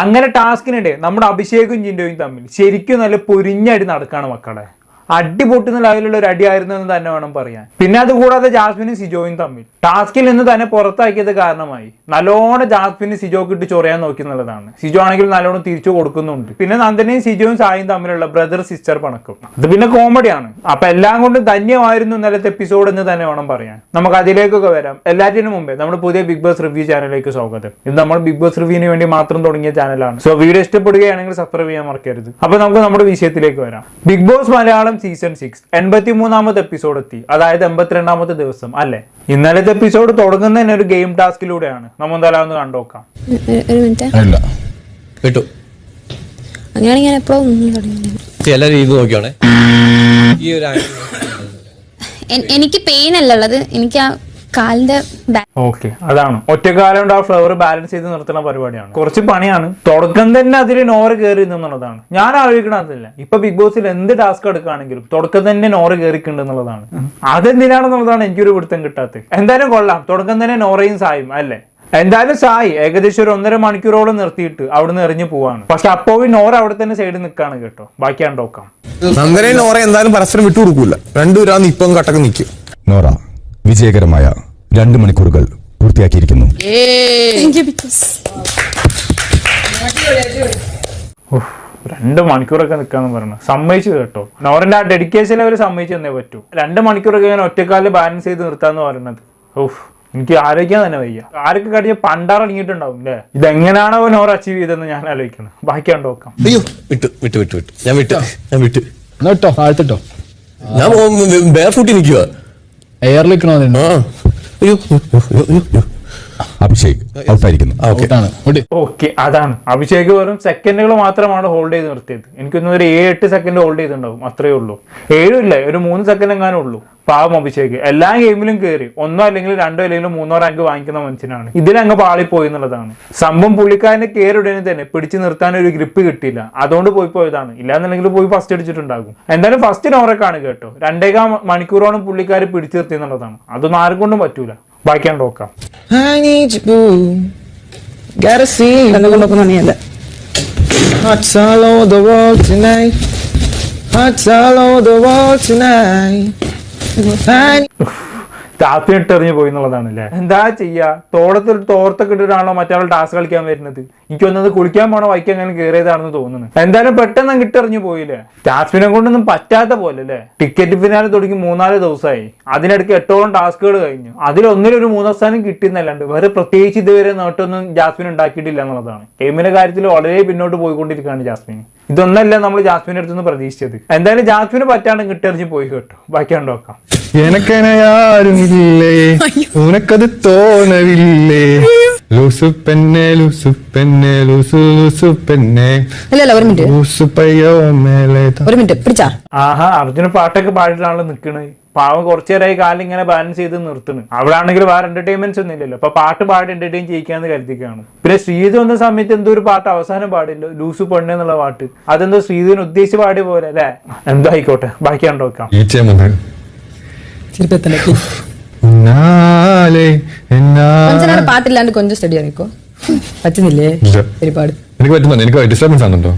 അങ്ങനെ ടാസ്കിനിടെ നമ്മുടെ അഭിഷേകും ജിൻഡോയും തമ്മിൽ ശരിക്കും നല്ല പൊരിഞ്ഞടി നടക്കുകയാണ് മക്കളെ. അടി പൊട്ടുന്ന ലെവലുള്ള ഒരു അടിയായിരുന്നു എന്ന് തന്നെ വേണം പറയാൻ. പിന്നെ അതുകൂടാതെ ജാസ്മിനും സിജോയും തമ്മിൽ. ടാസ്കിൽ നിന്ന് തന്നെ പുറത്താക്കിയത് കാരണമായി. നല്ലോണം ജാസ്മിന് സിജോക്ക് ഇട്ട് ചൊറിയാൻ നോക്കി എന്നുള്ളതാണ്. സിജോ ആണെങ്കിൽ നല്ലോണം തിരിച്ചു കൊടുക്കുന്നുണ്ട്. പിന്നെ നന്ദനയും സിജോയും സായും തമ്മിലുള്ള ബ്രദർ സിസ്റ്റർ പണക്കും. അത് പിന്നെ കോമഡിയാണ് അപ്പൊ എല്ലാം കൊണ്ടും ധന്യമായിരുന്നു ഇന്നലത്തെ എപ്പിസോഡ് എന്ന് തന്നെ വേണം പറയാൻ. നമുക്ക് അതിലേക്കൊക്കെ വരാം. എല്ലാറ്റിനും മുമ്പേ നമ്മുടെ പുതിയ ബിഗ് ബോസ് റിവ്യൂ ചാനലിലേക്ക് സ്വാഗതം. ഇത് നമ്മൾ ബിഗ് ബോസ് റിവ്യൂവിന് വേണ്ടി മാത്രം തുടങ്ങിയ ചാനലാണ്. സോ വീഡിയോ ഇഷ്ടപ്പെടുകയാണെങ്കിൽ സബ്സ്ക്രൈബ് ചെയ്യാൻ മറക്കരുത്. അപ്പൊ നമുക്ക് നമ്മുടെ വിഷയത്തിലേക്ക് വരാം. Big Boss Malayalam season six എൺപത്തി മൂന്നാമത്തെ എപ്പിസോഡ് എത്തി. അതായത് എൺപത്തിരണ്ടാമത്തെ ദിവസം അല്ലെ? ഇന്നലത്തെ എപ്പിസോഡ് തുടങ്ങുന്നതന്നെ ഒരു ഗെയിം ടാസ്കിലൂടെയാണ് നമ്മൾ എന്തായാലും ഒന്ന് കണ്ടോക്കാം ഒരു- മിനിറ്റ് അല്ല വിട്ടു. അങ്ങനെയാണെങ്കിൽ ഞാൻ എപ്പോഴും ചില രീതി നോക്കിയാണേ ഈ ഒരു എനിക്ക് പെയിൻ അല്ല ഉള്ളത്. എനിക്ക് ആ കാലിന്റെ ഓക്കെ അതാണ്. ഒറ്റക്കാലം കൊണ്ട് ആ ഫ്ലവർ ബാലൻസ് ചെയ്ത് നിർത്തുന്ന പരിപാടിയാണ്. കുറച്ച് പണിയാണ്. തുടക്കം തന്നെ അതിൽ നോറ് കയറി എന്നുള്ളതാണ് ഞാൻ ആലോചിക്കണതില്ല ഇപ്പൊ ബിഗ് ബോസിൽ എന്ത് ടാസ്ക് എടുക്കുകയാണെങ്കിലും തുടക്കം തന്നെ നോറ് കയറിക്കുണ്ട് എന്നുള്ളതാണ് അതെന്തിനാണെന്നുള്ളതാണ് എനിക്കൊരു പിടുത്തം കിട്ടാത്തത്. എന്തായാലും കൊള്ളാം. തുടക്കം തന്നെ നോറയും സായും അല്ലേ? എന്തായാലും സായി ഏകദേശം ഒരു ഒന്നര മണിക്കൂറോളം നിർത്തിയിട്ട് അവിടുന്ന് എറിഞ്ഞു പോവാണ്. പക്ഷെ അപ്പോ നോറ അവിടെ തന്നെ സൈഡിൽ നിൽക്കാണ് കേട്ടോ. ബാക്കിയാണ് നോക്കാം. നന്ദനെ നോറ എന്തായാലും പരസ്പരം വിട്ടുകൊടുക്കൂല. രണ്ടുപേരാന്ന് ഇപ്പം കട്ടക്ക് നിൽക്കും നോറ. വിജയകരമായ രണ്ട് മണിക്കൂറുകൾ പൂർത്തിയാക്കിയിരിക്കുന്നു. രണ്ട് മണിക്കൂറൊക്കെ നിൽക്കാന്ന് പറഞ്ഞു സമ്മതിച്ചു കേട്ടോ. നോറിന്റെ ആ ഡെഡിക്കേഷൻ അവർ സമ്മതിച്ചു തന്നേ പറ്റൂ. രണ്ട് മണിക്കൂറൊക്കെ ഞാൻ ഒറ്റക്കാലിൽ ബാലൻസ് ചെയ്ത് നിർത്താന്ന് പറയുന്നത്. ഓഹ് എനിക്ക് ആലോചിക്കാൻ തന്നെ വയ്യ. ആരൊക്കെ കടിച്ച പണ്ടാറടങ്ങിയിട്ടുണ്ടാവും അല്ലേ ഇതെങ്ങനെയാണോ നോർ അച്ചീവ് ചെയ്തെന്ന് ഞാൻ ആലോചിക്കണം. ബാക്കിയാണ് നോക്കാം. അയ്യോ വിട്ടു വിട്ടു വിട്ടു വിട്ടു. ഞാൻ വിട്ടു ഞാൻ വിട്ടു. എന്നാ കേട്ടോ ആഴ്ത്തിട്ടോ ഞാൻ ബേർ ഫുട്ടി നിൽക്കുക നിൽക്കണോ ആ. അയ്യോ അയ്യോ, അയ്യോ, അയ്യോ, അയ്യോ. അഭിഷേക് ഔട്ടായിരിക്കുന്നു. ഓക്കെ അതാണ്. അഭിഷേക് വെറും സെക്കൻഡുകൾ മാത്രമാണ് ഹോൾഡ് ചെയ്ത് നിർത്തിയത്. എനിക്കൊന്നും ഒരു ഏഴ് എട്ട് സെക്കൻഡ് ഹോൾഡ് ചെയ്തിട്ടുണ്ടാവും അത്രേ ഉള്ളൂ. ഏഴും ഇല്ല ഒരു മൂന്ന് സെക്കൻഡ് എങ്ങാനും ഉള്ളൂ. പാവം അഭിഷേക്. എല്ലാ ഗെയിമിലും കയറി ഒന്നോ അല്ലെങ്കിൽ രണ്ടോ അല്ലെങ്കിൽ മൂന്നോ റാങ്ക് വാങ്ങിക്കുന്ന മനുഷ്യനാണ്. ഇതിലങ്ങ് പാളിപ്പോയി എന്നുള്ളതാണ്. സംഭവം പുള്ളിക്കാരനെ കയറി ഉടനെ തന്നെ പിടിച്ചു നിർത്താൻ ഒരു ഗ്രിപ്പ് കിട്ടിയില്ല. അതുകൊണ്ട് പോയി പോയതാണ്. ഇല്ലാന്നുണ്ടെങ്കിൽ പോയി ഫസ്റ്റ് അടിച്ചിട്ടുണ്ടാകും. എന്തായാലും ഫസ്റ്റ് നോറക്കാണ് കേട്ടോ. രണ്ടേകാ മണിക്കൂറോളം പുള്ളിക്കാർ പിടിച്ചു നിർത്തി എന്നുള്ളതാണ്. അതൊന്നും ആരും കൊണ്ടും പറ്റൂല. ബാക്കിയാണ് നോക്കാം I need you, boo. Gotta see you. Hearts all over the world tonight. Hearts all over the world tonight. I താത്തി ഇട്ടെറിഞ്ഞ് പോയി എന്നുള്ളതാണ് എന്താ ചെയ്യാ? തോടത്തിൽ തോർത്തൊക്കെ ഇട്ടിട്ടാണോ മറ്റേ ടാസ്ക് കളിക്കാൻ വരുന്നത്? എനിക്ക് വന്നത് കുളിക്കാൻ പോണോ വൈക്ക് അങ്ങനെ കയറിയതാണെന്ന് തോന്നുന്നു. എന്തായാലും പെട്ടെന്ന് അങ്ങ് ഇട്ടെറിഞ്ഞ് പോയില്ലേ? ജാസ്മിനെ കൊണ്ടൊന്നും പറ്റാത്ത പോലെ അല്ലേ? ടിക്കറ്റ് പിന്നാലെ തുടങ്ങി മൂന്നാൽ ദിവസമായി. അതിനിടയ്ക്ക് എട്ടോളം ടാസ്കുകൾ കഴിഞ്ഞു. അതിലൊന്നിലൊരു മൂന്നാം സ്ഥാനം കിട്ടിയെന്നല്ലാണ്ട് വേറെ പ്രത്യേകിച്ച് ഇതുവരെ നേട്ടമൊന്നും ജാസ്മിൻ ഉണ്ടാക്കിയിട്ടില്ല എന്നുള്ളതാണ്. ഗെയിമിന്റെ കാര്യത്തിൽ വളരെ പിന്നോട്ട് പോയിക്കൊണ്ടിരിക്കുകയാണ് ജാസ്മിൻ. ഇതൊന്നല്ല നമ്മൾ ജാസ്മിന്റെ അടുത്തുനിന്ന് പ്രതീക്ഷിച്ചത്. എന്തായാലും ജാസ്മിന് പറ്റാണ്ട് കിട്ടിയറിഞ്ഞ് പോയി കേട്ടോ. ബാക്കിയാണ് നോക്കാം. എനക്കെന യാരുമില്ലേ ഉനക്കത് തോന്നവില്ലേ? ലൂസു പെണ്ണെ ലൂസു പെണ്ണെ ലൂസു ലൂസു പെണ്ണെ ഇല്ല ഇല്ല ഒരു മിനിറ്റ്. ലൂസു പയ്യോ മേലെ ഒരു മിനിറ്റ് പിടിച്ചാ? ആഹാ അർജുന പാട്ടൊക്കെ പാടിയിട്ടാണല്ലോ നിക്കണത് പാവം കുറച്ചു നേരമായി കാലിങ്ങനെ ബാലൻസ് ചെയ്ത് നിർത്തുന്നു. അവിടെ ആണെങ്കിൽ വേറെ എന്റർടൈൻമെന്റ്സ് ഒന്നും ഇല്ലല്ലോ. അപ്പൊ പാട്ട് പാടി എന്റർടൈൻ ചെയ്യിക്കാന്ന് കരുതിക്കാണ്. പിന്നെ ശ്രീധു വന്ന സമയത്ത് എന്തോ ഒരു പാട്ട് അവസാനം പാടില്ല. ലൂസ് പെണ്ണ് എന്നുള്ള പാട്ട്. അതെന്തോ ശ്രീധുവിന് ഉദ്ദേശിച്ച് പാടിയ പോലെ. അല്ലേ? എന്തോ ആയിക്കോട്ടെ. ബാക്കി കണ്ടു പാട്ടില്ലാണ്ട് കൊഞ്ചം സ്റ്റഡി ആയിക്കോ പറ്റുന്നില്ലേ? ഒരുപാട്. എനിക്ക് പറ്റുന്നുണ്ട്. എനിക്ക് ഡിസ്റ്റർബൻസ് ആണല്ലോ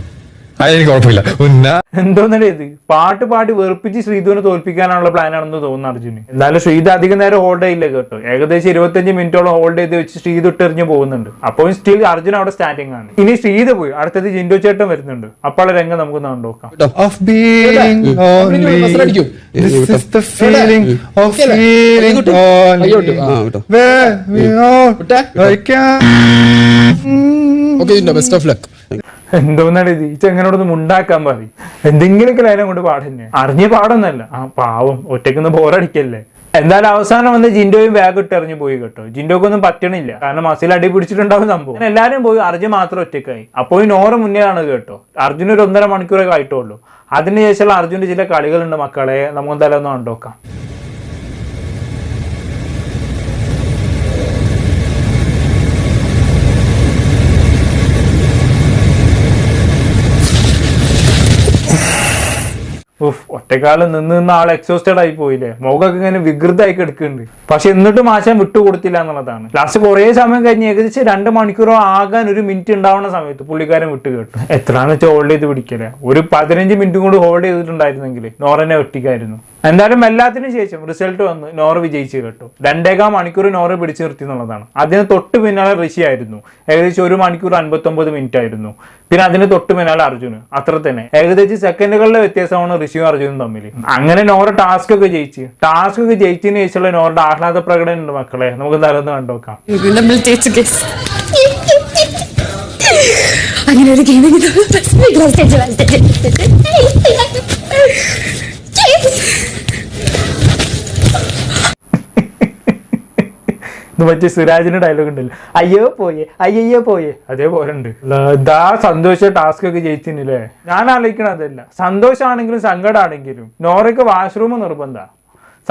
അത് എനിക്ക് കുഴപ്പമില്ല ഉന്ന എന്തോന്നല്ലേ ഇത്? പാട്ട് പാട്ട് വെറുപ്പിച്ച് ശ്രീധുവിനെ തോൽപ്പിക്കാനുള്ള പ്ലാൻ ആണെന്ന് തോന്നുന്നു അർജുന്. എന്തായാലും ശ്രീധു അധികം നേരം ഹോൾഡ് ചെയ്യില്ല കേട്ടോ. ഏകദേശം ഇരുപത്തഞ്ച് മിനിറ്റോളം ഹോൾഡ് ചെയ്ത് വെച്ച് ശ്രീധു ഇട്ടെറിഞ്ഞ് പോകുന്നുണ്ട്. അപ്പോൾ സ്റ്റിൽ അർജുൻ അവിടെ സ്റ്റാൻഡിംഗ് ആണ്. ഇനി ശ്രീധു പോയി. അടുത്തത് ജിൻഡോ ചേട്ടൻ വരുന്നുണ്ട്. അപ്പോൾ രംഗം നമുക്ക് നോക്കാം. ഓഫ് ബെസ്റ്റ് ഓഫ് ലക്ക് എന്തോന്നാണ് ഇത്? ഈ ചെങ്ങനോടൊന്നും ഉണ്ടാക്കാൻ മതി എന്തെങ്കിലുമൊക്കെ ലൈനം കൊണ്ട് പാടന്നെ. അറിഞ്ഞ പാടൊന്നല്ല. ആ പാവം. ഒറ്റയ്ക്കൊന്ന് ബോറടിക്കല്ലേ. എന്തായാലും അവസാനം വന്ന് ജിൻഡോയും ബാഗ് ഇട്ട് എറിഞ്ഞു പോയി കേട്ടോ. ജിൻഡോക്കൊന്നും പറ്റണില്ല. കാരണം മസിൽ അടി പിടിച്ചിട്ടുണ്ടാവും സംഭവം. എല്ലാവരും പോയി. അർജുൻ മാത്രം ഒറ്റക്കായി അപ്പോൾ നോറ മുന്നേ ആണ് കേട്ടോ. അർജുൻ ഒരു ഒന്നര മണിക്കൂറൊക്കെ ആയിട്ടുള്ളൂ. അതിനുശേഷമുള്ള അർജുന്റെ ചില കളികളുണ്ട് മക്കളെ. നമുക്ക് എന്തായാലും ഒന്ന് കണ്ടോക്കാം. ഉഫ് ഒറ്റക്കാലം നിന്ന് നിന്ന് ആൾ എക്സോസ്റ്റഡ് ആയി പോയില്ലേ? മുഖമൊക്കെ ഇങ്ങനെ വികൃതമായി കിടക്കുന്നുണ്ട്. പക്ഷെ എന്നിട്ടും ആശാൻ വിട്ടുകൊടുത്തില്ല എന്നുള്ളതാണ്. ലാസ്റ്റ് കുറേ സമയം കഴിഞ്ഞ് ഏകദേശം രണ്ട് മണിക്കൂറോ ആകാൻ ഒരു മിനിറ്റ് ഉണ്ടാവുന്ന സമയത്ത് പുള്ളിക്കാരൻ വിട്ട് കേട്ടു. എത്രയാണെന്ന് വെച്ചാൽ ഹോൾഡ് ചെയ്ത് പിടിക്കലേ? ഒരു പതിനഞ്ച് മിനിറ്റും കൂടി ഹോൾഡ് ചെയ്തിട്ടുണ്ടായിരുന്നെങ്കിൽ നോറനെ ഒട്ടിക്കായിരുന്നു എന്തായാലും എല്ലാത്തിനും ശേഷം റിസൾട്ട് വന്ന്. നോർ വിജയിച്ചു കേട്ടു. രണ്ടേകാം മണിക്കൂർ നോർ പിടിച്ചു നിർത്തി എന്നുള്ളതാണ്. അതിന് തൊട്ട് പിന്നാലെ ഋഷി ആയിരുന്നു. ഏകദേശം ഒരു മണിക്കൂർ അൻപത്തൊമ്പത് മിനിറ്റ് ആയിരുന്നു. പിന്നെ അതിന് തൊട്ട് പിന്നാലെ അർജുന് അത്ര തന്നെ. ഏകദേശം സെക്കൻഡുകളുടെ വ്യത്യാസമാണ് ഋഷിയും അർജുനും തമ്മിൽ. അങ്ങനെ നോറ ടാസ്ക് ഒക്കെ ജയിച്ച്. ടാസ്ക് ഒക്കെ ജയിച്ചതിന് ശേഷമുള്ള നോറുടെ ആഹ്ലാദ പ്രകടനം ഉണ്ട് മക്കളെ. നമുക്ക് എന്തായാലും കണ്ടോക്കാം അങ്ങനെ ഒരു ഗെയിമിംഗ് മറ്റേ സുരാജിന്റെ ഡയലോഗ് ഉണ്ടല്ലോ. അയ്യോ പോയേ അയ്യോ പോയേ. അതേപോലെ ഉണ്ട് ദാ സന്തോഷ ടാസ്ക് ഒക്കെ ജയിച്ചില്ലേ ഞാൻ ആലോചിക്കണം അതല്ല. സന്തോഷമാണെങ്കിലും സങ്കടമാണെങ്കിലും നോറയ്ക്ക് വാഷ്റൂം നിർബന്ധ.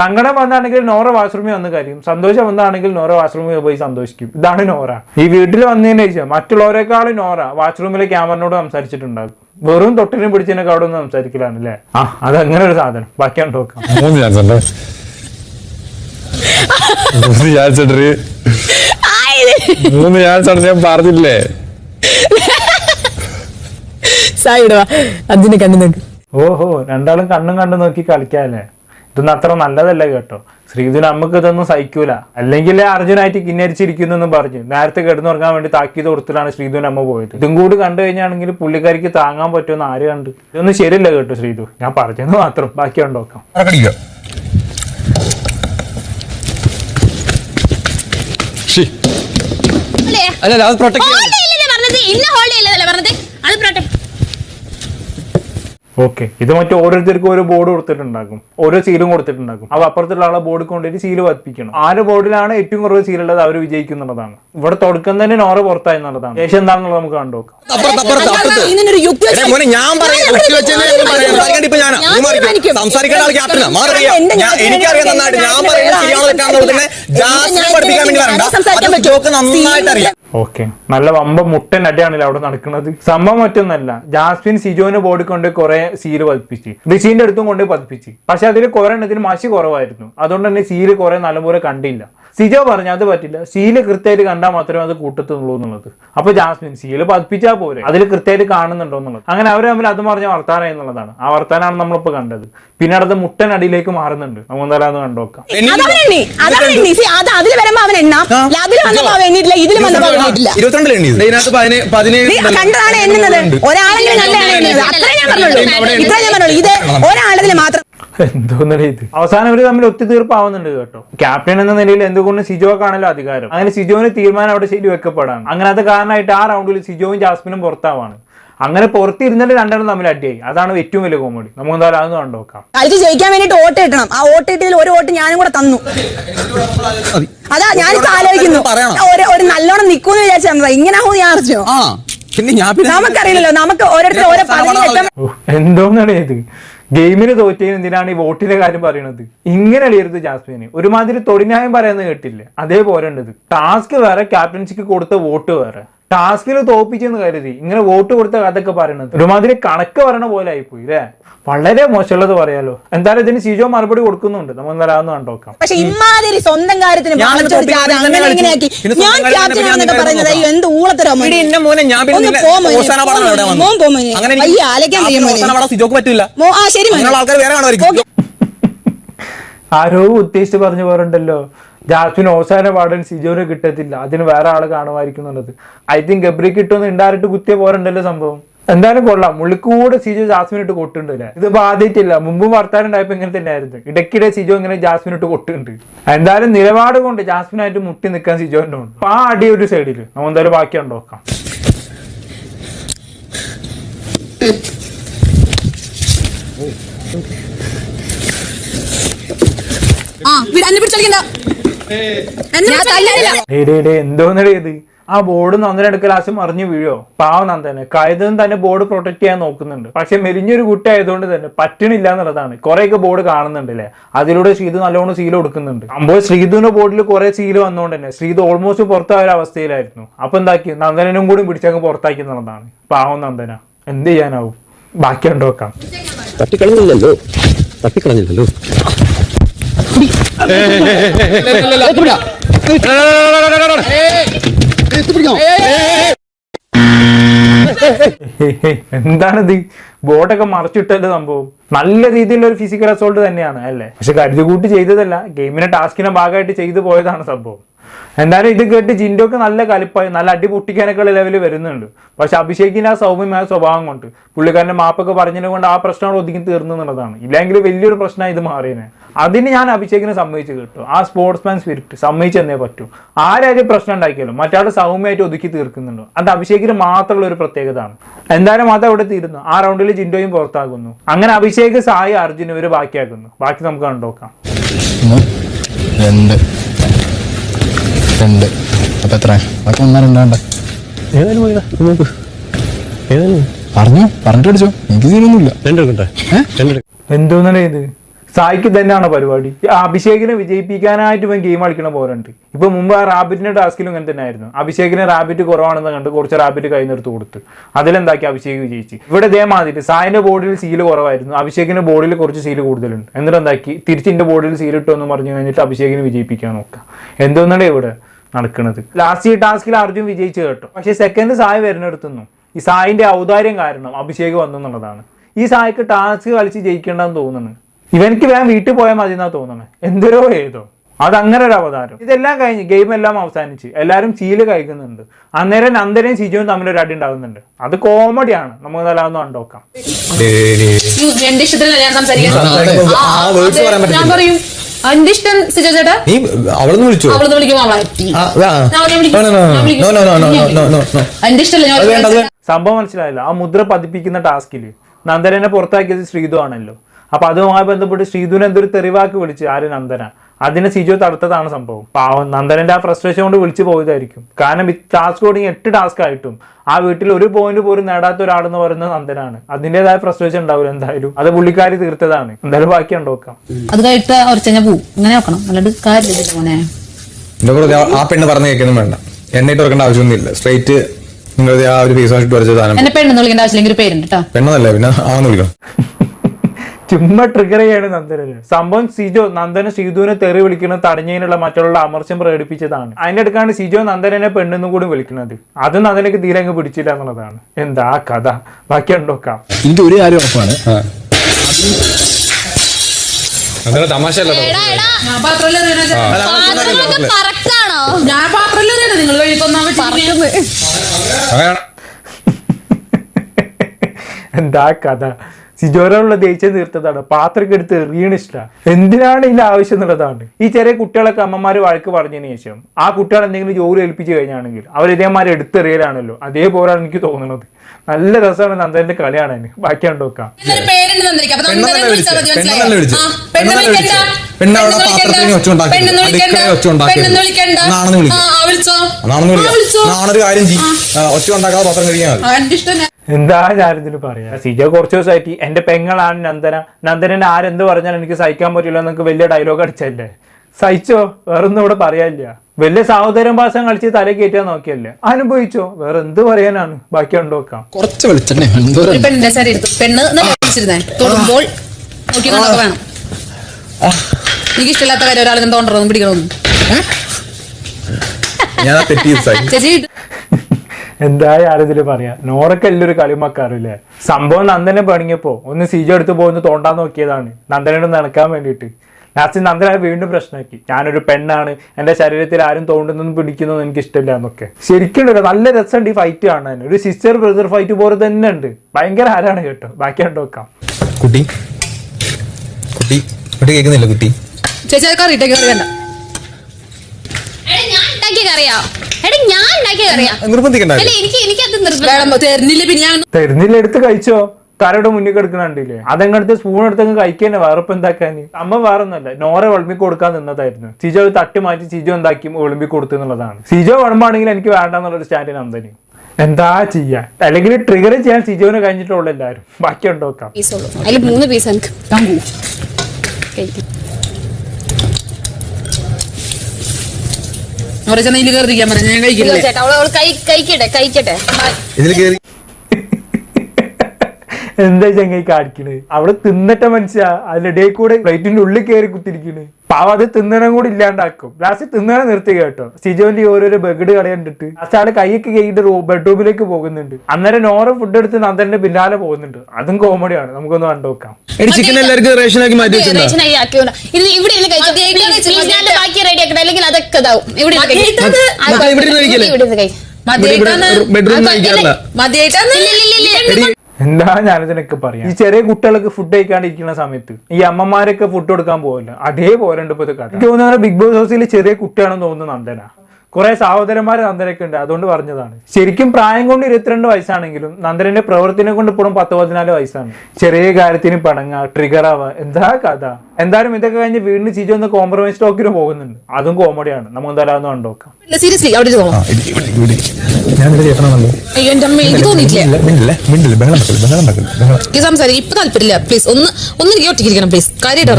സങ്കടം വന്നാണെങ്കിൽ നോറ വാഷ്റൂമിൽ വന്ന് കരയും. സന്തോഷം വന്നാണെങ്കിൽ നോറ വാഷ്റൂമിൽ പോയി സന്തോഷിക്കും. ഇതാണ് നോറ. ഈ വീട്ടിൽ വന്നതിന് ശേഷം മറ്റുള്ളവരെക്കാളും നോറ വാഷ്റൂമിലെ ക്യാമറിനോട് സംസാരിച്ചിട്ടുണ്ടാകും. വെറും തൊട്ടിനും പിടിച്ചതിനൊക്കെ അവിടെ ഒന്നും സംസാരിക്കലാണ് അല്ലേ ആ അതങ്ങനെ ഒരു സാധനം. ബാക്കിയാണ് നോക്കാം. മൂന്ന് ചാൻസ് മൂന്ന് ആണ് ഞാൻ പറഞ്ഞില്ലേ? സായിടവാ അതിന് കണ്ണു നോക്ക്. ഓഹോ രണ്ടാളും കണ്ണും കണ്ടു നോക്കി കളിക്കാല്ലേ? ഇതൊന്നും അത്ര നല്ലതല്ല കേട്ടോ. ശ്രീധു നമുക്ക് ഇതൊന്നും സഹിക്കൂല. അല്ലെങ്കിൽ അർജുനായിട്ട് കിന്നരിച്ചിരിക്കുന്നു എന്ന് പറഞ്ഞു. നേരത്തെ കിടന്നുറങ്ങാൻ വേണ്ടി താക്കീത് കൊടുത്തിട്ടാണ് ശ്രീധുവിന് അമ്മ പോയത്. ഇതും കൂടി കണ്ടു കഴിഞ്ഞാണെങ്കിൽ പുള്ളിക്കാരിക്ക് താങ്ങാൻ പറ്റുമെന്ന് ആര് കണ്ട്? ഇതൊന്നും ശരിയല്ല കേട്ടോ ശ്രീധു. ഞാൻ പറഞ്ഞത് മാത്രം. ബാക്കി ഉണ്ടോക്കാം അല്ല? അത് പ്രൊട്ടക്ട് ഇന്ന ഹോൾഡ് ചെയ്യല്ലേ പറഞ്ഞത്? അത് പ്രൊട്ടക്ട് ഓക്കെ ഇത് മറ്റേ ഓരോരുത്തർക്കും ഓരോ ബോർഡ് കൊടുത്തിട്ടുണ്ടാകും ഓരോ സീലും കൊടുത്തിട്ടുണ്ടാകും അപ്പൊ അപ്പുറത്തുള്ള ആളെ ബോർഡ് കൊണ്ടുപോയി സീൽ പതിപ്പിക്കണം. ഒരു ബോർഡിലാണ് ഏറ്റവും കുറവ് സീലുള്ളത് അവർ വിജയിക്കുന്നുള്ളതാണ്. ഇവിടെ തുടക്കം തന്നെ നോറ പുറത്തായി എന്നുള്ളതാണ്. ശേഷം എന്താണെന്നുള്ളത് നമുക്ക് കണ്ടുനോക്കാം അപ്പുറത്ത് അപ്പുറത്ത് അപ്പുറത്ത് ഇതിനൊരു യുക്തി എടേ ഞാൻ പറയാം. കുത്തി ഞാൻ പറയാം. സംസാരിക്കണ്ട ഇപ്പൊ ഞാനാ. നീ മാറിക്കോ. സംസാരിക്കേണ്ട ആൾ ക്യാപ്റ്റനാ മാറിയ ഞാൻ എനിക്കറിയാം നന്നായിട്ട്. ഞാൻ പറയുന്നത് ശരിയാണോ തെറ്റാണോ തന്നെ ജാസ്മിനെ പഠിപ്പിക്കാൻ വേണ്ടി വരണ്ട. അത് ജോക്ക് നന്നായിട്ട് അറിയാം. ഓക്കെ. നല്ല വമ്പ മുട്ടൻ അടിയാണല്ലോ അവിടെ നടക്കുന്നത്. സംഭവം മറ്റൊന്നല്ല. ജാസ്മിൻ സിജോന് ബോർഡ് കൊണ്ട് കുറെ സീൽ പതിപ്പിച്ച്. ഋഷീന്റെ അടുത്തും കൊണ്ട് പതിപ്പിച്ച്. പക്ഷെ അതിൽ കുറെ എണ്ണത്തിന് മഷി കുറവായിരുന്നു. അതുകൊണ്ട് തന്നെ സീൽ കുറെ നല്ലപോലെ കണ്ടില്ല. സിജോ പറഞ്ഞു അത് പറ്റില്ല. സീൽ കൃത്യമായിട്ട് കണ്ടാൽ മാത്രമേ അത് കൂട്ടത്തുള്ളൂ എന്നുള്ളത്. അപ്പൊ ജാസ്മിൻ സീൽ പതിപ്പിച്ചാൽ പോരെ. അതിൽ കൃത്യമായിട്ട് കാണുന്നുണ്ടോ എന്നുള്ളത്. അങ്ങനെ അവർ തമ്മിൽ അത് പറഞ്ഞ വർത്താനം എന്നുള്ളതാണ്. ആ വർത്താനാണ് നമ്മളിപ്പോ കണ്ടത്. പിന്നെ അടുത്ത മുട്ടൻ അടിയിലേക്ക് മാറുന്നുണ്ട്. നമുക്ക് എന്തായാലും അത് കണ്ടോക്കാം ഒരാളെങ്കിലും ഇത് മാത്രം എന്തോന്നടേ ഇത്? അവസാനം ഇവർ തമ്മിൽ ഒത്തുതീർപ്പാവുന്നുണ്ട് കേട്ടോ. ക്യാപ്റ്റൻ എന്ന നിലയിൽ എന്തുകൊണ്ട് സിജോക്കാണല്ലോ അധികാരം? അങ്ങനെ സിജോവിന് തീരുമാനം അവിടെ ശരി വെക്കപ്പെടാണ്. അങ്ങനത്തെ കാരണമായിട്ട് ആ റൗണ്ടിൽ സിജോവും ജാസ്മിനും പുറത്താവാണ്. അങ്ങനെ പുറത്തിരുന്നിട്ട് രണ്ടെണ്ണം തമ്മിൽ അടിയായി. അതാണ് ഏറ്റവും വലിയ കോമഡി നമുക്ക് എന്തായാലും കണ്ടു നോക്കാം. കളിച്ച് ജയിക്കാൻ വേണ്ടിട്ട് വോട്ട് കിട്ടണം. ആ വോട്ട് കിട്ടിയതിൽ ഒരു വോട്ട് ഞാനും കൂടെ തന്നു. അതാ ഞാനിപ്പോ ആലോചിക്കുന്നു. പറയണം. ഒരു നല്ലോണം നിക്കൂന്ന് വിചാരിച്ചു ഇങ്ങനെ ആവും ഞാൻ അറിഞ്ഞോ? ആ. പിന്നെ ഞാൻ പിന്നെ നമുക്കറിയില്ലല്ലോ നമുക്ക് ഓരോരുത്തർ ഓരോ പദവി എത്താൻ എന്തോന്നാണ് ഇത്? ഗെയിമിന് തോറ്റതിന് എന്തിനാണ് ഈ വോട്ടിന്റെ കാര്യം പറയണത്? ഇങ്ങനെ അടിയരുത് ജാസ്മിന്? ഒരുമാതിരി തൊടിന്യായം പറയുന്നത് കേട്ടില്ലേ? അതേപോലെ ഉണ്ട് ഇത്. ടാസ്ക് വേറെ ക്യാപ്റ്റൻസിക്ക് കൊടുത്ത വോട്ട് വേറെ. ടാസ്കിൽ തോപ്പിച്ചെന്ന് കരുതി. ഇങ്ങനെ വോട്ട് കൊടുത്ത കഥയൊക്കെ പറയണത്. ഒരുമാതിരി കണക്ക് പറയണ പോലെ ആയിപ്പോയി അല്ലേ വളരെ മോശമുള്ളത് പറയാലോ. എന്തായാലും ഇതിന് സിജോ മറുപടി കൊടുക്കുന്നുണ്ട്. നമ്മൾ എന്തായാലും കണ്ടോ കണ്ടോക്കാം പക്ഷെ ഇമാതിരി സ്വന്തം കാര്യത്തിന് അങ്ങനെ ആൾക്കാർ വേറെ കാണുമായിരിക്കും. ആരോ ഉദ്ദേശിച്ച് പറഞ്ഞു പോരുണ്ടല്ലോ ജാസ്മിൻ ഓസാന പാടാൻ സിജോന് കിട്ടത്തില്ല. അതിന് വേറെ ആൾ കാണുമായിരിക്കും എന്നുള്ളത്. ഐ തിങ്ക് ഗബ്രി കിട്ടുമെന്ന് ഉണ്ടായിട്ട് കുത്തിയ പോരുണ്ടല്ലോ സംഭവം. എന്തായാലും കൊള്ളാം. മുള്ളിക്കൂടെ സിജോ ജാസ്മിൻ ഇട്ട് ഇത് ബാധിച്ചില്ല. മുമ്പ് വർത്താനം ഉണ്ടായപ്പോ ഇങ്ങനെ തന്നെ ആയിരുന്നു. ഇടയ്ക്കിടെ സിജോ ഇങ്ങനെ ജാസ്മിൻ ഇട്ട് കൊട്ടുണ്ട്. എന്തായാലും നിലപാട് കൊണ്ട് ജാസ്മിനായിട്ട് മുട്ടി നിൽക്കാൻ സിജോന്റെ ഉണ്ട്. അപ്പൊ ആ അടി ഒരു സൈഡിൽ നമ്മൾ എന്തായാലും ബാക്കി ഉണ്ടോക്കാം ആ എന്നെ എന്തോന്നടേ ഇത്? ആ ബോർഡ് നന്ദന ക്ലാസ് മറിഞ്ഞു വീഴോ പാവ നന്ദന് കായതും തന്നെ ബോർഡ് പ്രൊട്ടക്ട് ചെയ്യാൻ നോക്കുന്നുണ്ട്. പക്ഷെ മെലിഞ്ഞൊരു കുട്ടി ആയതുകൊണ്ട് തന്നെ പറ്റണില്ല എന്നുള്ളതാണ്. കുറെയൊക്കെ ബോർഡ് കാണുന്നുണ്ട് അല്ലേ അതിലൂടെ ശ്രീതു നല്ലോണം സീൽ കൊടുക്കുന്നുണ്ട്. അപ്പോൾ ശ്രീതുവിന്റെ ബോർഡിൽ കുറെ സീൽ വന്നുകൊണ്ട് തന്നെ ശ്രീതു ഓൾമോസ്റ്റ് പുറത്തായ ഒരു അവസ്ഥയിലായിരുന്നു. അപ്പൊ എന്താക്കി? നന്ദനും കൂടി പിടിച്ചങ്ങ് പുറത്താക്കി എന്നുള്ളതാണ്. പാവം നന്ദന എന്ത് ചെയ്യാനാവും? ബാക്കി കണ്ടു വെക്കാം. തട്ടിക്കളഞ്ഞില്ലല്ലോ. തട്ടിക്കളഞ്ഞില്ലല്ലോ. എന്താണിത്? ബോട്ടൊക്കെ മറച്ചിട്ടല്ലേ സംഭവം? നല്ല രീതിയിലുള്ള ഒരു ഫിസിക്കൽ അസോൾട്ട് തന്നെയാണ് അല്ലേ? പക്ഷെ കരുതി കൂട്ടി ചെയ്തതല്ല ഗെയിമിനെ ടാസ്കിന്റെ ഭാഗമായിട്ട് ചെയ്തു പോയതാണ് സംഭവം. എന്തായാലും ഇത് കേട്ട് ജിൻഡോക്ക് നല്ല കലിപ്പായി നല്ല അടി ലെവലിൽ വരുന്നുണ്ട്. പക്ഷെ അഭിഷേകിന് ആ സൗമ്യമായ സ്വഭാവം കൊണ്ട് പുള്ളിക്കാരന്റെ മാപ്പൊക്കെ പറഞ്ഞതിനെ കൊണ്ട് ആ പ്രശ്നങ്ങൾ ഒതുങ്ങി തീർന്നു എന്നുള്ളതാണ്. ഇല്ലെങ്കിൽ വലിയൊരു പ്രശ്നമായി ഇത് മാറിയനെ. അതിന് ഞാൻ അഭിഷേകിനെ സമ്മതിച്ച് കിട്ടും. ആ സ്പോർട്സ്മാൻ സ്പിരിറ്റ് സമ്മതിച്ചെന്നേ പറ്റൂ. ആരായാലും പ്രശ്നം ഉണ്ടാക്കിയാലും? മറ്റാൾ സൗമ്യമായിട്ട് ഒതുക്കി തീർക്കുന്നുണ്ടോ? അത് അഭിഷേകിന് മാത്രമുള്ള ഒരു പ്രത്യേകതയാണ്. എന്തായാലും അത് അവിടെ തീരുന്നു. ആ റൗണ്ടിൽ ജിൻഡോയും പുറത്താകുന്നു. അങ്ങനെ അഭിഷേക് സായി അർജുൻ ഇവർ ബാക്കിയാക്കുന്നു. ബാക്കി നമുക്ക് കണ്ടുനോക്കാം രണ്ട് രണ്ട്. അപ്പൊ എത്ര? ബാക്കി ഒന്നാ രണ്ടാണ്ട് ഏതായാലും നോക്ക്. ഏതായാലും. പറഞ്ഞു? പറഞ്ഞിട്ട് അടിച്ചോ എനിക്ക് രണ്ടെടുക്കട്ടെ? എന്തോന്നാണ് ഇത്? സായിക്ക് തന്നെയാണ് പരിപാടി? അഭിഷേകിനെ വിജയിപ്പിക്കാനായിട്ട് ഇവൻ ഗെയിം കളിക്കണ പോലുണ്ട് ഇപ്പൊ മുമ്പ് ആ റാബിറ്റിന്റെ ടാസ്കിലും ഇങ്ങനെ തന്നെ ആയിരുന്നു അഭിഷേകിന് റാബിറ്റ് കുറവാണെന്ന് കണ്ട് കുറച്ച് റാബിറ്റ് കൈ നിർത്ത് കൊടുത്ത്. അതിലെന്താക്കി അഭിഷേക് വിജയിച്ച്? ഇവിടെ ഇതേമാതിരി സായിന്റെ ബോർഡിൽ സീൽ കുറവായിരുന്നു. അഭിഷേകിന്റെ ബോർഡിൽ കുറച്ച് സീൽ കൂടുതലുണ്ട്. എന്നിട്ട് എന്താക്കി തിരിച്ച് എന്റെ ബോർഡിൽ സീൽ ഇട്ടു എന്ന് പറഞ്ഞു കഴിഞ്ഞിട്ട് അഭിഷേകിനെ വിജയിപ്പിക്കാൻ നോക്കാം എന്തോന്നാണ് ഇവിടെ നടക്കുന്നത്? ലാസ്റ്റ് ടാസ്കിൽ അർജുൻ വിജയിച്ചു കേട്ടോ. പക്ഷെ സെക്കൻഡ് സായ് വരുന്നെടുത്തുന്നു ഈ സായിന്റെ ഔദാര്യം കാരണം അഭിഷേക് വന്നു എന്നുള്ളതാണ്. ഈ സായിക്ക് ടാസ്ക് കളിച്ച് ജയിക്കേണ്ടെന്ന് തോന്നുന്നു ഇവനിക്ക് വേഗം വീട്ടിൽ പോയാൽ മതി എന്നാ തോന്നുന്നത് എന്തോരോ ഏതോ അതങ്ങനെ ഒരു അവതാരം ഇതെല്ലാം കഴിഞ്ഞ് ഗെയിം എല്ലാം അവസാനിച്ച് എല്ലാവരും ചീൽ കഴിക്കുന്നുണ്ട്. അന്നേരം നന്ദനയും സിജുവും തമ്മിൽ ഒരു അടി ഉണ്ടാകുന്നുണ്ട്. അത് കോമഡിയാണ്. നമുക്ക് നല്ലതൊന്നും കണ്ടോക്കാം. എന്റെ ഞാൻ സംസാരിക്കാൻ ആ വേർഡ്സ് പറയാൻ ഞാൻ പറയും. എന്റെ ഇഷ്ടം സിജോ ചേട്ടാ? അവളൊന്ന് വിളിച്ചോ? അവളൊന്ന്. എന്റെ ഇഷ്ടമല്ല. സംഭവം മനസ്സിലായില്ല. ആ മുദ്ര പതിപ്പിക്കുന്ന ടാസ്കിൽ നന്ദനെ പുറത്താക്കിയത് ശ്രീതു ആണല്ലോ. അപ്പൊ അതുമായി ബന്ധപ്പെട്ട് ശ്രീധുരൻ എന്തൊരു തെറിവാക്ക് വിളിച്ച് ആര് നന്ദന? അതിനെ സിജോ തടുത്തതാണ് സംഭവം. പാവം നന്ദനന്റെ ആ ഫ്രസ്ട്രേഷൻ കൊണ്ട് വിളിച്ചു പോയതായിരിക്കും. കാരണം ഈ ടാസ്ക് ഓടിങ് എട്ട് ടാസ്ക് ആയിട്ടും ആ വീട്ടിൽ ഒരു പോയിന്റ് പോലും നേടാത്ത ഒരാളെന്ന് പറയുന്നത് നന്ദനാണ്. അതിന്റെതായ ഫ്രസ്ട്രേഷൻ ഉണ്ടാവില്ല എന്തായാലും. അത് പുള്ളിക്കാരി തീർത്തതാണ്. എന്തായാലും ബാക്കി ഉണ്ടോക്കാം അത് കഴിട്ട് ഉറച്ചഞ്ഞ പോവും. അങ്ങനെ നോക്കണം. അല്ലാണ്ട് കാര്യമില്ല മോനെ. എന്റെ ആ- പെണ്ണ് പറഞ്ഞു കേൾക്കുന്നു വേണ്ട. എന്നിട്ട് തുറക്കേണ്ട ആവശ്യമൊന്നുമില്ല. സ്ട്രൈറ്റ് നിങ്ങൾ ആ ഒരു ഫേസ് വാഷ് വരച്ച സാധനം. പെണ്ണെന്ന് വിളിക്കേണ്ട ആവശ്യമില്ലെങ്കിൽ പേരുണ്ട് കേട്ടോ പിന്നെ ആന്ന് വിളിക്കണം. ചുമ്മാ ട്രിഗർ ചെയ്യാണ് നന്ദനന് സംഭവം സിജോ നന്ദന സീതുവിനെ തെറി വിളിക്കുന്ന തടഞ്ഞതിനുള്ള മറ്റുള്ള അമർശം പ്രകടിപ്പിച്ചതാണ്. അതിന്റെ അടുക്കാണ് സിജോ നന്ദനെ പെണ്ണെന്നും കൂടി വിളിക്കുന്നത്. അത് നന്ദനക്ക് തീരെ അങ്ങ് പിടിച്ചില്ല എന്നുള്ളതാണ്. എന്താ കഥ? ബാക്കി ഉണ്ടോക്കാം എനിക്ക് ഒരു കാര്യം ഉറപ്പാണ്. അങ്ങനെ എന്താ കഥ? സിജോരോടുള്ള ദേഷ്യം തീർത്തതാണ്. പാത്രക്ക് എടുത്ത് എറിയണിഷ്ട എന്തിനാണ് ഇതിന്റെ ആവശ്യം എന്നുള്ളതാണ്. ഈ ചെറിയ കുട്ടികളൊക്കെ അമ്മമാര് വഴക്ക് പറഞ്ഞതിന് ശേഷം ആ കുട്ടികൾ എന്തെങ്കിലും ജോലി ഏൽപ്പിച്ചു കഴിഞ്ഞാണെങ്കിൽ അവർ ഇതേമാതിരി എടുത്തെറിയലാണല്ലോ. അതേപോലെയാണ് എനിക്ക് തോന്നുന്നത് നല്ല രസമാണ് നന്ദന്റെ കളിയാണ് അതിന്. ബാക്കി പാത്രത്തിന്. നാണെന്ന് വിളിക്ക്. നാണെന്ന് നാണൊരു കാര്യം ചെയ്യും. ഒച്ച ഉണ്ടാക്കാതെ പാത്രം കഴിക്കാൻ മതി. എന്താ ഞാനിതിന് പറയാ? സിജോ കുറച്ച് ദിവസമായിട്ട് എന്റെ പെങ്ങളാണ് നന്ദന. നന്ദനനെ ആരെന്ത് പറഞ്ഞാൽ എനിക്ക് സഹിക്കാൻ പറ്റില്ല എന്നൊക്കെ വലിയ ഡയലോഗ് അടിച്ചല്ലേ? സഹിച്ചോ? വേറൊന്നും ഇവിടെ പറയാനില്ല. വലിയ സഹോദരൻ പാസം കളിച്ച് തല കയറ്റാൻ നോക്കിയല്ലേ? അനുഭവിച്ചോ? വേറെ എന്ത് പറയാനാണ്? ബാക്കി നോക്കാം. കുറച്ച് തൊടുമ്പോൾ നോക്കി വേണം. എനിക്ക് ഇഷ്ടമില്ലാത്ത കാര്യം ഒരാൾ തോണ്ടറൊന്നും പിടിക്കണമെന്ന്. ചേച്ചി എന്തായാലും ആരെങ്കിലും പറയാം. നോറൊക്കെ എല്ലാവരും കളിമക്കാറില്ലേ സംഭവം നന്ദനെ പണിയപ്പോ ഒന്ന് സീജോ എടുത്ത് പോന്ന് തോണ്ടാൻ നോക്കിയതാണ്. നന്ദനോട് നടക്കാൻ വേണ്ടിയിട്ട്. ലാസ്റ്റ് നന്ദന വീണ്ടും പ്രശ്നമാക്കി. ഞാനൊരു പെണ്ണാണ്. എന്റെ ശരീരത്തിൽ ആരും തോണ്ടുന്നതും പിടിക്കുന്നതും എനിക്ക് ഇഷ്ടമില്ല എന്നൊക്കെ. ശരിക്കും നല്ല രസമുണ്ട് ഈ ഫൈറ്റ് കാണാൻ. ഒരു സിസ്റ്റർ ബ്രദർ ഫൈറ്റ് പോലെ തന്നെ ഉണ്ട്. ഭയങ്കര ആരാണ് കേട്ടോ? ബാക്കി കണ്ടോക്കാം കുട്ടി. കുട്ടി. കുട്ടി കേൾക്കുന്നില്ല കുട്ടി? ചേച്ചി കറി വേണ്ട. ഞാൻ ഉണ്ടാക്കിയ കറിയാ. എടാ ഞാൻ നിർബന്ധിക്കണ്ട എനിക്ക് എനിക്ക് അത് നിർബന്ധം. വേണം തരുന്നില്ല പിന്നെ ഞാൻ തരുന്നില്ല എടുത്ത് കഴിച്ചോ? കരയുടെ മുന്നിൽ കിടക്കണണ്ടില്ലേ അതെങ്ങനത്തെ സ്പൂൺ എടുത്തങ്ങ് കഴിക്കന്നെ വേറെ എന്താക്കാൻ എന്താക്കാന്? അമ്മ വേറെ ഒന്നല്ല നോറെ വിളമ്പി കൊടുക്കാൻ നിന്നതായിരുന്നു. സിജോ തട്ടി മാറ്റി സിജോ എന്താക്കി വിളമ്പി കൊടുത്തു എന്നുള്ളതാണ്. സിജോ വിളമ്പാണെങ്കിൽ എനിക്ക് വേണ്ട എന്നുള്ളൊരു സ്റ്റാൻഡിന് നന്ദനി എന്താ ചെയ്യാ? അല്ലെങ്കിൽ ട്രിഗർ ചെയ്യാൻ സിജോന് കഴിഞ്ഞിട്ടുള്ള എല്ലാരും ബാക്കി ഉണ്ടോക്കാം പീസ് ഉള്ളൂ. അതിൽ മൂന്ന് പീസ് എനിക്ക് ഞാൻ കഴിക്കില്ലേ? ഇതിൽ കയറി എന്താ ചങ്ങായി കാണിക്കണ്? അവിടെ തിന്നിട്ട മനുഷ്യ അതിനിടയിൽ കൂടെ പ്ലേറ്റിന്റെ ഉള്ളിൽ കയറി കുത്തിരിക്കണ്. പാവം അത് തിന്നണം കൂടി ഇല്ലാണ്ടാക്കും. ലാസ്റ്റ് തിന്നണം നിർത്തി കേട്ടോ. സിജോന്റെ ഓരോരോ ബഗഡ് കളി കണ്ടിട്ട് ലാസ്റ്റ് ആൾ കൈയൊക്കെ കഴിഞ്ഞിട്ട് ബെഡ്റൂമിലേക്ക് പോകുന്നുണ്ട്. അന്നേരം നോറ ഫുഡ് എടുത്ത് നന്ദന്റെ പിന്നാലെ പോകുന്നുണ്ട്. അതും കോമഡിയാണ് നമുക്കൊന്ന് കണ്ടു എടി ചിക്കൻ എല്ലാവർക്കും റേഷൻ ആക്കി മാറ്റി അല്ലെങ്കിൽ അതൊക്കെ ഇതാവും. ഇവിടെ. മതിയായിട്ടാണ് മതിയായിട്ടാണ് എന്താ ഞാനിതിനൊക്കെ പറയാം? ഈ ചെറിയ കുട്ടികൾക്ക് ഫുഡ് കഴിക്കാണ്ടിരിക്കുന്ന സമയത്ത് ഈ അമ്മമാരൊക്കെ ഫുഡ് കൊടുക്കാൻ പോകില്ല അതേപോലെ ഉണ്ട് ഇപ്പോൾ ഇത് തോന്നുന്നത് ബിഗ് ബോസ് ഹൗസിൽ ചെറിയ കുട്ടിയാണെന്ന് തോന്നുന്നു നന്ദന. കുറെ സഹോദരന്മാർ നന്ദനൊക്കെ ഉണ്ട് അതുകൊണ്ട് പറഞ്ഞതാണ്. ശരിക്കും പ്രായം കൊണ്ട് ഇരുപത്തിരണ്ട് വയസ്സാണെങ്കിലും നന്ദനന്റെ പ്രവൃത്തിനെ കൊണ്ട് ഇപ്പോഴും പത്ത് പതിനാല് വയസ്സാണ്. ചെറിയ കാര്യത്തിന് പണങ്ങ ട്രിഗർ ആവുക എന്താ കഥ? എന്തായാലും ഇതൊക്കെ കഴിഞ്ഞ് വീണ്ടും ചിജു ഒന്ന് കോംപ്രമൈസ് ടോക്കിന് പോകുന്നുണ്ട്. അതും കോമഡിയാണ് നമുക്ക് എന്തായാലും അത് കണ്ടോക്കാം സീരിയസ്ലി അവിടെ സംസാരിക്കും. ഇപ്പൊ താല്പര്യമില്ല. പ്ലീസ് ഒന്ന് ഒന്ന് ഒറ്റയ്ക്ക് ഇരിക്കണം പ്ലീസ് കാര്യമായിട്ട്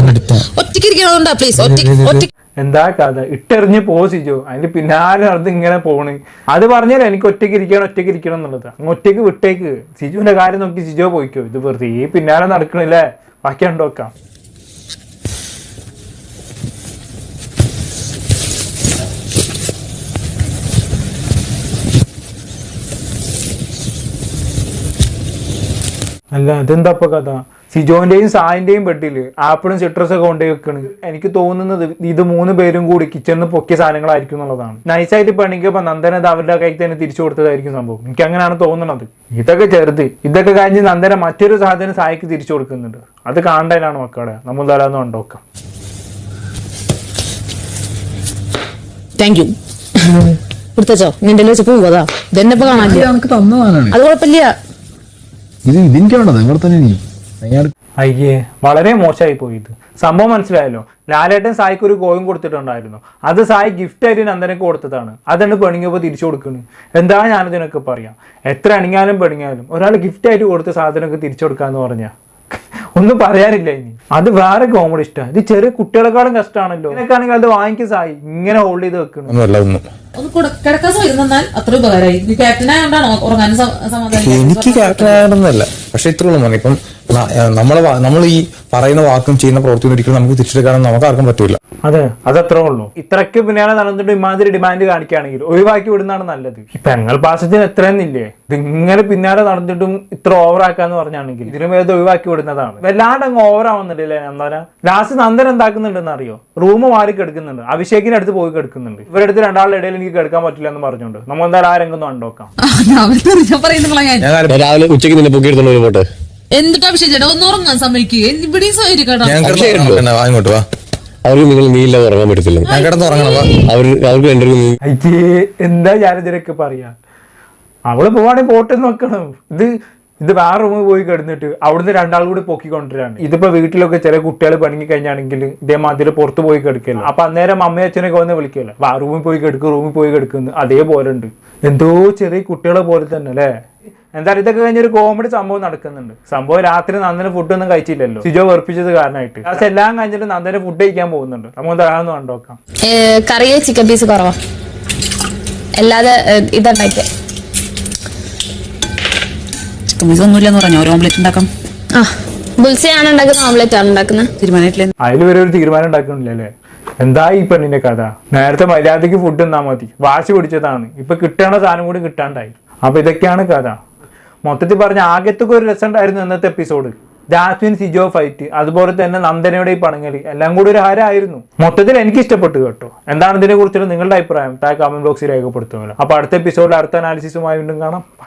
ഒറ്റയ്ക്ക് ഇരിക്കണോണ്ടാ പ്ലീസ് ഒറ്റ ഒറ്റ എന്താ കഥ? ഇട്ടെറിഞ്ഞ് പോ സിജോ. അതിന്റെ പിന്നാലെ നടന്ന് ഇങ്ങനെ പോണ്. അത് പറഞ്ഞാലോ എനിക്ക് ഒറ്റയ്ക്ക് ഇരിക്കണം ഒറ്റയ്ക്ക് ഇരിക്കണം എന്നുള്ളത്. അങ്ങ് ഒറ്റയ്ക്ക് വിട്ടേക്ക്. സിജുവിന്റെ കാര്യം നോക്കി സിജോ പോയിക്കോ. ഇത് വെറുതെ ഈ പിന്നാലെ നടക്കണില്ലേ? ബാക്കി കണ്ടോക്കാം അല്ല അതെന്താ ഇപ്പൊ കഥ? സിജോന്റെയും സായിന്റെയും ബെഡിൽ ആപ്പിളും സിട്രസ് ഒക്കെ കൊണ്ടേ വെക്കണ്. എനിക്ക് തോന്നുന്നത് ഇത് മൂന്ന് പേരും കൂടി കിച്ചണിന്ന് പൊക്കിയ സാധനങ്ങളായിരിക്കും എന്നുള്ളതാണ്. നൈസായിട്ട് പണിക്കപ്പോ നന്ദന അത് അവരുടെ കൈക്ക് തന്നെ തിരിച്ചു കൊടുത്തതായിരിക്കും സംഭവം. എനിക്ക് അങ്ങനെയാണ് തോന്നുന്നത് ഇതൊക്കെ ചെറുത്. ഇതൊക്കെ കഴിഞ്ഞ് നന്ദന മറ്റൊരു സാധനം സായിക്ക് തിരിച്ചു കൊടുക്കുന്നുണ്ട്. അത് കാണേണ്ടതിനാണ് മക്കളെ. നമ്മൾ തരാന്ന് കണ്ടോക്കാം താങ്ക് യു കൊടുത്തോ നിന്റെ വെച്ച് പോവാ ഇതെന്നെ അത് കുഴപ്പമില്ല ഇത് ഇതിന്റെ ആണോ നിങ്ങൾ തന്നെ നീ അയാൾ അയ്യേ വളരെ മോശമായി പോയി ഇത് സംഭവം മനസ്സിലായല്ലോ. ലാലേട്ടൻ സായിക്ക് ഒരു കോയിൻ കൊടുത്തിട്ടുണ്ടായിരുന്നു. അത് സായി ഗിഫ്റ്റ് ആയിട്ട് നന്ദനക്ക് കൊടുത്തതാണ്. അതാണ് പെണിങ്ങപ്പോൾ തിരിച്ചു കൊടുക്കുന്നത് എന്താ ഞാനിതിനൊക്കെ പറയാം? എത്ര അണിങ്ങാലും പെണിങ്ങാലും ഒരാൾ ഗിഫ്റ്റ് ആയിട്ട് കൊടുത്ത സാധനമൊക്കെ തിരിച്ചു കൊടുക്കാന്ന് പറഞ്ഞ? ഒന്നും പറയാനില്ല ഇനി. അത് വേറെ കോമഡി ഇഷ്ടമാണ് ഇത് ചെറിയ കുട്ടികളെക്കാളും കഷ്ടമാണല്ലോ എനിക്കാണെങ്കിൽ അത് വാങ്ങിക്കും സായി. ഇങ്ങനെ ഹോൾഡ് ചെയ്ത് വെക്കണം. കിടക്കാൻ അത്ര ഉപകാരമായി. ക്യാപ്റ്റൻ ആയതുകൊണ്ടാണോ ഉറങ്ങാൻ സമാധാനം? എനിക്ക് ക്യാപ്റ്റൻ ആകണമെന്നല്ല പക്ഷെ ഇത്രയുള്ളൂ ഇപ്പം ന- ഏഹ് നമ്മളെ നമ്മൾ ഈ പറയുന്ന വാക്കും ചെയ്യുന്ന പ്രവൃത്തിയും ഒരിക്കലും നമുക്ക് തിരിച്ചെടുക്കാനൊന്നും നമുക്ക് ആർക്കും പറ്റൂല. അതെ അതത്രേ ഉള്ളൂ. ഇത്രയ്ക്ക് പിന്നെയാണ് നടന്നിട്ട് ഇമാതിരി ഡിമാൻഡ് കാണിക്കുകയാണെങ്കിൽ ഒഴിവാക്കി വിടുന്നതാണ് നല്ലത്. ഇപ്പൊ പെങ്ങൾ പാസത്തിന് എത്രയെന്നില്ലേ ഇതിങ്ങനെ ഇങ്ങനെ പിന്നാലെ നടന്നിട്ടും ഇത്ര ഓവർ ആക്കാന്ന് പറഞ്ഞാണെങ്കിൽ ഇതിനും വേദം ഒഴിവാക്കി വിടുന്നതാണ്. വല്ലാണ്ട് അങ്ങ് ഓവർ ആവുന്നുണ്ടല്ലേ നന്ദന ലാസ്റ്റ് നന്ദൻ എന്താക്കുന്നുണ്ടെന്ന് അറിയോ? റൂം മാറി കിടക്കുന്നുണ്ട്. അഭിഷേകിന്റെ അടുത്ത് പോയി കിടക്കുന്നുണ്ട്. ഇവരുടെ അടുത്ത് രണ്ടാളുടെ ഇടയിൽ എനിക്ക് കിടക്കാൻ പറ്റില്ല എന്ന് പറഞ്ഞുകൊണ്ട്. നമ്മൾ എന്തായാലും ആ രംഗം ഒന്ന് കണ്ടോക്കാം രാവിലെ ഉച്ചയ്ക്ക് നിന്നെ പൊക്കി എടുത്തോണ്ട് പോട്ടെ. എന്തിട്ടാ അഭിഷേക് ചേട്ടാ? ഒന്ന് ഉറങ്ങാൻ സമ്മതിക്കുക ഇവിടെയും സൗകര്യം കേട്ടോ? ഞാൻ കിടന്ന് ഉറങ്ങണം. വാ ഇങ്ങോട്ട് വാ. അവർക്ക് നിങ്ങൾ നീല ഉറങ്ങാൻ പറ്റത്തില്ല. ഞാൻ കിടന്ന് ഉറങ്ങണം വാ. അവർ അവർക്ക് രണ്ടുപേരും നീ അയ്യേ എന്താ ഞാനിതിനൊക്കെ പറയാ? അവൾ പോവാണെങ്കിൽ പോട്ടെ നോക്കണം. ഇത് ഇത് വേറെ റൂമിൽ പോയി കിടന്നിട്ട് അവിടുന്ന് രണ്ടാൾ കൂടി പൊക്കിക്കൊണ്ടിരാണ്. ഇതിപ്പോ വീട്ടിലൊക്കെ ചില കുട്ടികൾ പണിങ്ങി കഴിഞ്ഞാണെങ്കിൽ ഇതേമാതിരി പുറത്ത് പോയി കിടക്കില്ല. അപ്പൊ അന്നേരം അമ്മയും അച്ഛനൊക്കെ വന്ന് വിളിക്കല്ലേ വാ റൂമിൽ പോയി കിടക്കും റൂമിൽ പോയി കിടക്കുന്നു അതേപോലെ ഉണ്ട് എന്തോ ചെറിയ കുട്ടികളെ പോലെ തന്നെ അല്ലേ? എന്തായാലും ഇതൊക്കെ കഴിഞ്ഞൊരു കോമഡി സംഭവം നടക്കുന്നുണ്ട്. സംഭവം രാത്രി നന്ദന ഫുഡ് ഒന്നും കഴിച്ചില്ലല്ലോ. സിജോ വെറുപ്പിച്ചത് കാരണമായിട്ട് പക്ഷെ എല്ലാം കഴിഞ്ഞിട്ട് നന്ദന ഫുഡ് കഴിക്കാൻ പോകുന്നുണ്ട്. നമുക്ക് തരാമെന്ന് കണ്ടോക്കാം കറിയോ ചിക്കൻ പീസ് കുറവാ. അല്ലാതെ ഇതുണ്ടാക്കിയ. ചിക്കൻ പീസ് ഒന്നുമില്ലെന്ന് പറഞ്ഞു. ഓംലെറ്റ് ഉണ്ടാക്കാം. ആ ബുൾസയാണ് ഓംലെറ്റ് ആണ് ഉണ്ടാക്കുന്നത്? തീരുമാനമായിട്ടില്ല അതിൽ വരെ ഒരു തീരുമാനം ഉണ്ടാക്കുന്നില്ലല്ലേ എന്താ ഈ പെണ്ണിന്റെ കഥ? നേരത്തെ മര്യാദയ്ക്ക് ഫുഡ് തന്നാ മതി. വാശി പിടിച്ചതാണ്. ഇപ്പൊ കിട്ടണ സാധനം കൂടി കിട്ടാണ്ടായി. അപ്പൊ ഇതൊക്കെയാണ് കഥ. മൊത്തത്തിൽ പറഞ്ഞ ആകത്തൊക്കെ ഒരു രസം ഉണ്ടായിരുന്നു ഇന്നത്തെ എപ്പിസോഡ് ജാസ്മിൻ സിജോ ഫൈറ്റ് അതുപോലെ തന്നെ നന്ദനയുടെ ഈ പണങ്ങളി എല്ലാം കൂടി ഒരു ഹരമായിരുന്നു. മൊത്തത്തിൽ എനിക്ക് ഇഷ്ടപ്പെട്ടു കേട്ടോ. എന്താണ് ഇതിനെ കുറിച്ചുള്ള നിങ്ങളുടെ അഭിപ്രായം? താഴെ കമന്റ് ബോക്സിൽ രേഖപ്പെടുത്തുമല്ലോ. അപ്പൊ അടുത്ത എപ്പിസോഡിൽ അടുത്ത അനാലിസിസുമായി വീണ്ടും കാണാം.